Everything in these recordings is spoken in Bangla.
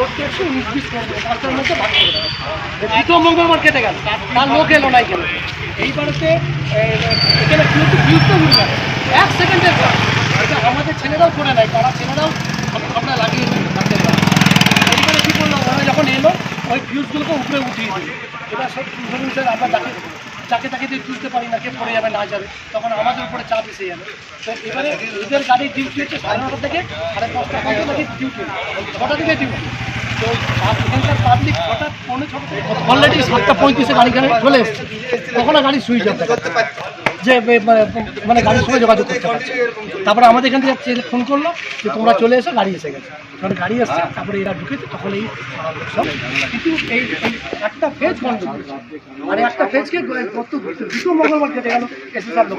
লোককে একশো উনিশ বিশ করবে পাঁচটার মধ্যে ভাগ দ্বিতীয় মঙ্গলবার কেটে গেল, তার লোক এলো না এখানে। এইবারেতে এখানে কিন্তু উঠে গেল এক সেকেন্ডের কাজ। এটা আমাদের ছেলেরাও করে নাই তারা ছেলেরাও আপনার লাগিয়ে এইবারে কী করল ওরা যখন এলো, ওই ফিউজগুলোকে উপরে উঠিয়ে দিল। এবার সব ধরুন স্যার আমরা যাকে যাকে তাকে দিয়ে তুলতে পারি না, কে পড়ে যাবে, না যাবে, তখন আমাদের উপরে চাপ এসে যাবে। তো এবারে এদের গাড়ির ডিউটি হচ্ছে সাড়ে নটা থেকে সাড়ে পাঁচটা পর্যন্ত নাকি ডিউটি ছটা থেকে ডিউটি তো এখানকার পাবলিক হঠাৎ ছটা অলরেডি সাতটা পঁয়ত্রিশে গাড়ি গাড়ি চলে এসছে। তখন গাড়ি সুইচ অফ যে মানে- গাড়ির সঙ্গে যোগাযোগ করতে পারছে। তারপরে আমাদের এখান থেকে ফোন করল যে, তোমরা চলে এসো, গাড়ি এসে গেছে। তখন গাড়ি এসছে, তারপরে এরা ঢুকেছে, তখন এই কিন্তু এই একটা ফেজ বন্ধ আর একটা ফেজকে দুটো মঙ্গলবার কেটে গেল এসে সব লোক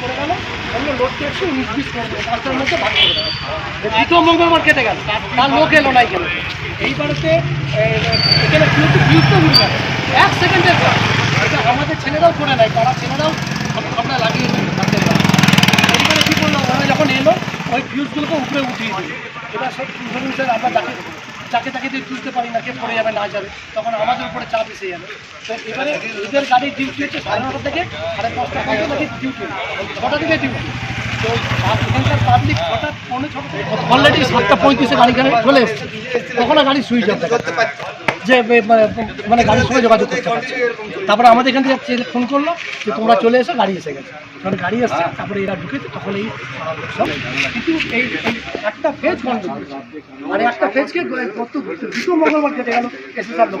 করে অন্য লোককে একশো উনিশ বিশ করবে পাঁচটার মধ্যে ভাগ করে দেবে দ্বিতীয় মঙ্গলবার কেটে গেল তার লোক এলো না এখানে এইবারেতে এখানে কিন্তু বিউজটা উঠে গেল এক সেকেন্ডের এটা আমাদের ছেলেরাও করে নাই তারা ছেলেরাও আপনার লাগিয়ে রাখতে এইবারে কী করল ওরা যখন এলো ওই ফিউজগুলোকে উপরে উঠিয়ে দিল এবার সব আমরা যাকে যাকে তাকে দিয়ে তুলতে পারি না কে পড়ে যাবে না যাবে তখন আমাদের উপরে চাপ এসে যাবে। তো এবারে এদের গাড়ির ডিউটি হচ্ছে সাড়ে নটা থেকে সাড়ে পাঁচটা পর্যন্ত নাকি ডিউটি ছটা থেকে ডিউটি তো এখানকার পাবলিক হঠাৎ পৌনে ছটা অলরেডি সাতটা পঁয়ত্রিশে গাড়ি গাড়ি চলে এসছে। তখন গাড়ি সুইচ অফ যে মানে- মানে গাড়ির সঙ্গে যোগাযোগ করতে পারছে। তারপরে আমাদের এখান থেকে ফোন করল যে, তোমরা চলে এসো, গাড়ি এসে গেছে। তখন গাড়ি এসছে, তারপরে এরা ঢুকেছে, তখন এই কিন্তু এই একটা ফেজ বন্ধ আর একটা ফেজকে কত দুটো মঙ্গলবার কেটে গেল এসে সব লোক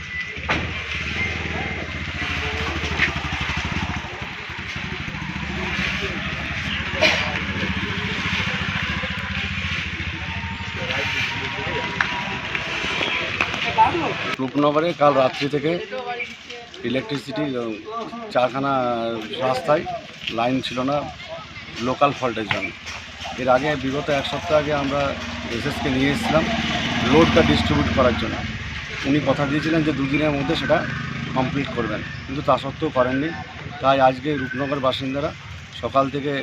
রূপনগরে কাল রাত্রি থেকে ইলেকট্রিসিটি চারখানা রাস্তায় লাইন ছিল না লোকাল ফল্টের জন্য। এর আগে, বিগত এক সপ্তাহ আগে আমরা এসএসকে নিয়ে এসেছিলাম লোডটা ডিস্ট্রিবিউট করার জন্য। উনি কথা দিয়েছিলেন যে দুদিনের মধ্যে সেটা কমপ্লিট করবেন। কিন্তু তা সত্ত্বেও করেননি। তাই আজকে রূপনগর বাসিন্দারা সকাল থেকে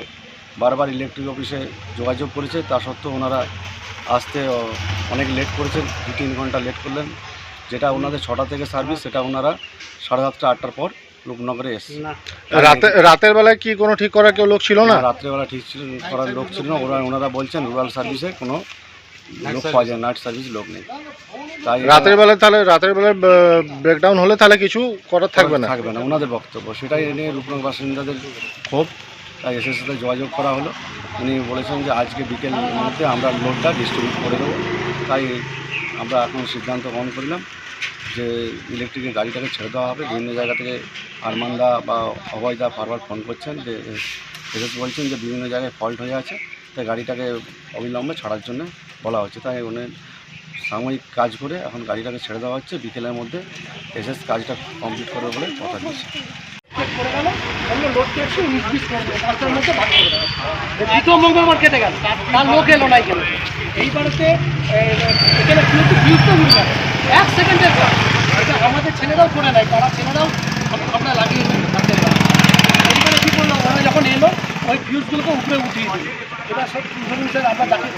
বারবার ইলেকট্রিক অফিসে যোগাযোগ করেছে। তা সত্ত্বেও ওনারা আসতে অনেক লেট করেছেন দু তিন ঘণ্টা লেট করলেন। যেটা ওনাদের ছটা থেকে সার্ভিস সেটা ওনারা সাড়ে সাতটা আটটার পর রূপনগরে এসছে রাতে রাতের বেলায় কি কোনো ঠিক করার কেউ লোক ছিল না? রাত্রেবেলা ঠিক ছিল করার লোক ছিল না। ওরা ওনারা বলছেন রুরাল সার্ভিসে কোনো লোক পাওয়া যায় নাইট সার্ভিস লোক নেই। তাই রাতের বেলায় তাহলে রাতের বেলায় ব্রেকডাউন হলে তাহলে কিছু করার থাকবে না? থাকবে না ওনাদের বক্তব্য। সেটাই নিয়ে রূপনগর বাসিন্দাদের ক্ষোভ। তাই এসএস সাথে যোগাযোগ করা হলো। উনি বলেছেন যে আজকে বিকেল মধ্যে আমরা লোডটা ডিস্ট্রিবিউট করে দেবো। তাই আমরা এখন সিদ্ধান্ত গ্রহণ করলাম। যে ইলেকট্রিকের গাড়িটাকে ছেড়ে দেওয়া হবে, বিভিন্ন জায়গা থেকে আরমানদা বা অভয়দা বারবার ফোন করছেন যে এসএস বলছেন যে বিভিন্ন জায়গায় ফল্ট হয়ে আছে, তাই গাড়িটাকে অবিলম্বে ছাড়ার জন্য বলা হচ্ছে। তাই উনি সাময়িক কাজ করে এখন গাড়িটাকে ছেড়ে দেওয়া হচ্ছে, বিকেলের মধ্যে এসএস কাজটা কমপ্লিট করবে বলে কথা দিচ্ছে মঙ্গলবার এক সেকেন্ডের কাজ এটা আমাদের ছেলেরাও করে নেয় তারা ছেলেরাও আমরা লাগিয়ে দিই কী করল ওরা যখন এলো, ওই ফিউজগুলোকে উপরে উঠিয়ে দিল। এবার সব ধরুন আমরা যাকে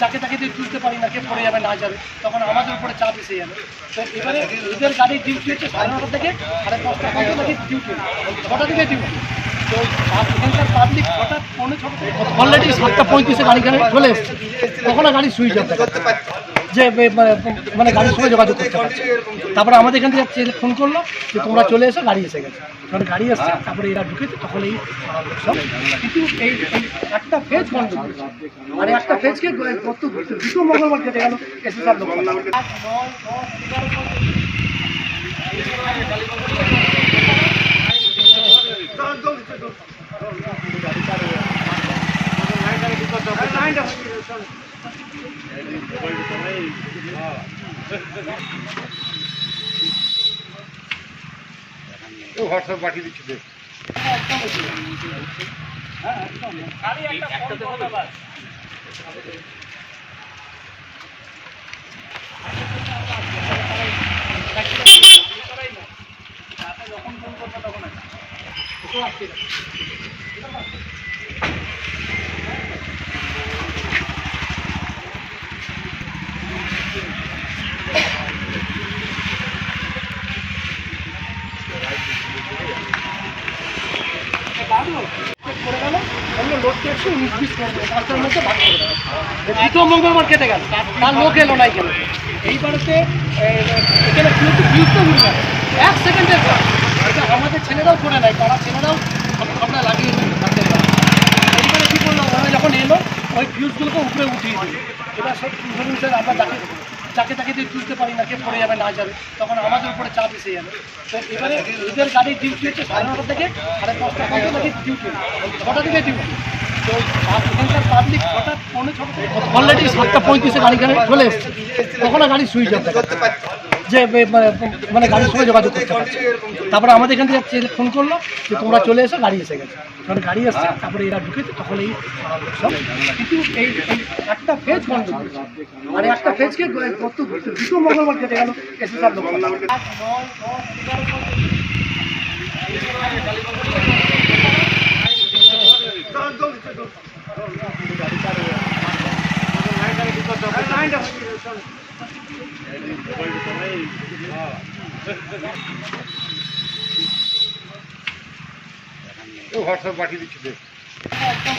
যাকে তাকে দিয়ে তুলতে পারি না, কে পড়ে যাবে, না যাবে, তখন আমাদের উপরে চাপ এসে যাবে। তো এবারে এদের গাড়ির ডিউটি হচ্ছে সাড়ে নটা থেকে সাড়ে পাঁচটা পর্যন্ত নাকি ডিউটি ছটা থেকে ডিউটি এখানকার পাবলিক হঠাৎ পৌনে ছটা অলরেডি সাতটা পঁয়ত্রিশে গাড়ি গাড়ি চলে এসছে। তখন গাড়ি সুইচ অফ যে মানে- মানে গাড়ির সঙ্গে যোগাযোগ করতে পারছে। তারপরে আমাদের এখান থেকে ফোন করল যে, তোমরা চলে এসো, গাড়ি এসে গেছে। যখন গাড়ি এসছে, তারপরে এরা ঢুকেছে, তখন এই কিন্তু এই একটা ফেজ বন্ধ আর একটা ফেজকে দুটো মঙ্গলবার কেটে গেল এসে সব লোক হোয়াটসঅ্যাপ পাঠিয়ে দিচ্ছি দেখ করে গেল একশো উনিশ করবে দ্বিতীয় মঙ্গলবার কেটে গেল, তার লোক এলো না এখানে এইবারেতে এখানে কিন্তু বিউজটা উঠে গেল এক সেকেন্ডের কাজ। এটা আমাদের ছেলেরাও করে নেয় তারা ছেলেরাও আমরা লাগিয়ে দিই এইবারে কী করল? ওরা যখন এলো, ওই ফিউজগুলোকে উপরে উঠিয়ে দিল। এবার সব ধরুন স্যার আমরা যাকে যাকে তাকে দিয়ে তুলতে পারি না, কে পড়ে যাবে, না যাবে, তখন আমাদের উপরে চাপ এসে যাবে। তো এবারে এদের গাড়ির ডিউটি হচ্ছে সাড়ে নটা থেকে সাড়ে পর্যন্ত ডিউটি ছটা থেকে ডিউটি তো অলরেডি সাতটা পঁয়ত্রিশে গাড়ি গাড়ি চলে এসছে। তখন গাড়ি সুইচ অফ যে মানে- মানে গাড়ির সঙ্গে যোগাযোগ করতে পারছে। তারপরে আমাদের এখান থেকে ফোন করল যে, তোমরা চলে এসো, গাড়ি এসে গেছে। যখন গাড়ি এসছে, তারপরে এরা ঢুকেছে, তখন এই কিন্তু এই একটা ফেজ বন্ধ আর একটা ফেজকে দুটো মঙ্গলবার কেটে গেল এসে হোয়াটসঅ্যাপ পাঠিয়ে দিচ্ছি দেখ একদম